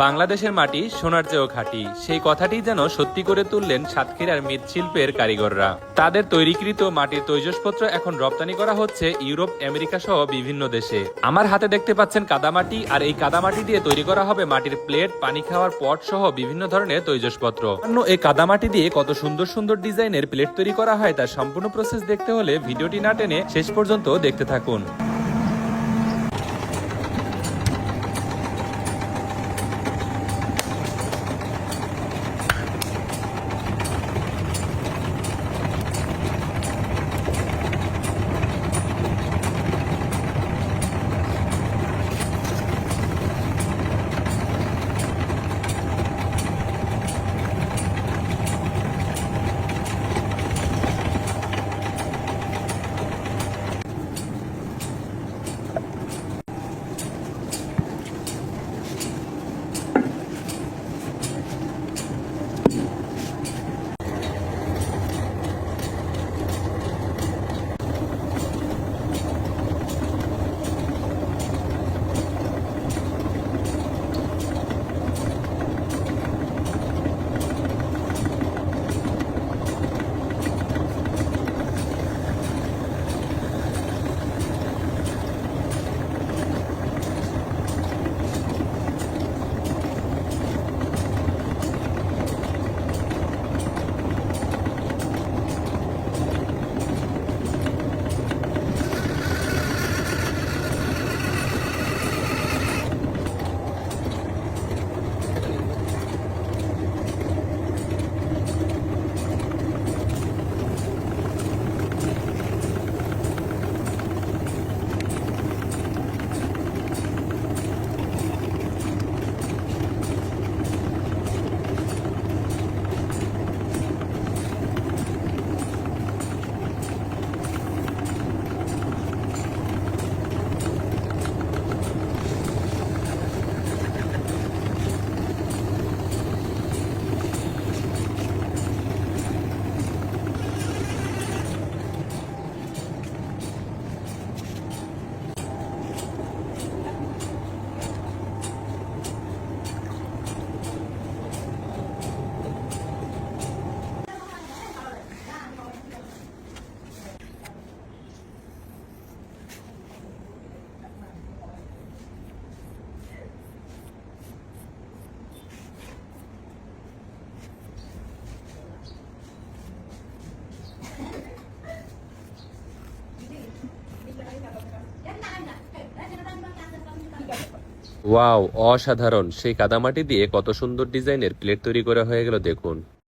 বাংলাদেশের মাটি, সোনার চেয়েও খাঁটি। সেই কথাটি যেন সত্যি করে তুললেন সাতক্ষীরার মৃৎশিল্পের কারিগররা। তাদের তৈরিকৃত মাটির তৈজসপত্র এখন রপ্তানি করা হচ্ছে ইউরোপ, আমেরিকা সহ বিভিন্ন দেশে। আমার হাতে দেখতে পাচ্ছেন কাদামাটি, আর এই কাদামাটি দিয়ে তৈরি করা হবে মাটির প্লেট, পানি খাওয়ার পট সহ বিভিন্ন ধরনের তৈজসপত্র। অন্য এই কাদামাটি দিয়ে কত সুন্দর সুন্দর ডিজাইনের প্লেট তৈরি করা হয় তার সম্পূর্ণ প্রসেস দেখতে হলে ভিডিওটি না টেনে শেষ পর্যন্ত দেখতে থাকুন। ওয়াও অসাধারণ। সেই কাদামাটি দিয়ে কত সুন্দর ডিজাইনের প্লেট তৈরি করা হয়ে গেল দেখুন।